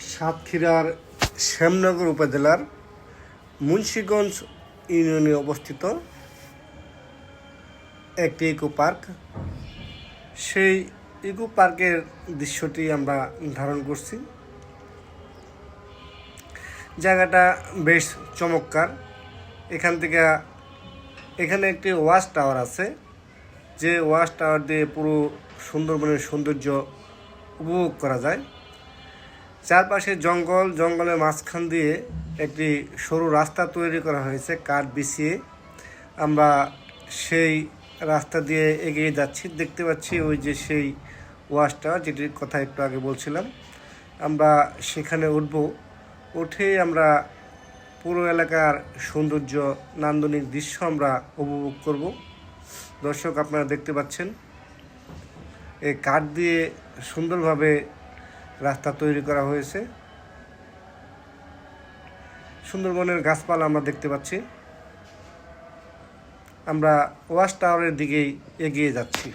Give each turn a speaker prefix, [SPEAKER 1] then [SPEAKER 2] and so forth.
[SPEAKER 1] সাতক্ষীরার শ্যামনগর উপজেলার মুন্সীগঞ্জ ইউনিয়নে অবস্থিত একটি ইকো পার্ক। সেই ইকো পার্কের দৃশ্যটি আমরা ধারণ করছি। জায়গাটা বেশ চমৎকার। এখান থেকে এখানে একটি ওয়াচ টাওয়ার আছে। যে ওয়াচ টাওয়ার দিয়ে পুরো সুন্দরবনের সৌন্দর্য উপভোগ করা যায়। চারপাশে জঙ্গল, জঙ্গলের মাঝখান দিয়ে একটি সরু রাস্তা তৈরি করা হয়েছে, কাঠ বিছিয়ে। আমরা সেই রাস্তা দিয়ে এগিয়ে যাচ্ছি। দেখতে পাচ্ছি ওই যে সেই ওয়াশটা যেটির কথা একটু আগে বলছিলাম। আমরা সেখানে উঠব। উঠে আমরা পুরো এলাকার সৌন্দর্য, নান্দনিক দৃশ্য আমরা উপভোগ করব। দর্শক, আপনারা দেখতে পাচ্ছেন। এই কাঠ দিয়ে সুন্দরভাবে রাস্তা তৈরি করা হয়েছে। সুন্দরবনের গাছপালা আমরা দেখতে পাচ্ছি। আমরা ওয়াশ টাওয়ারের দিকেই এগিয়ে যাচ্ছি।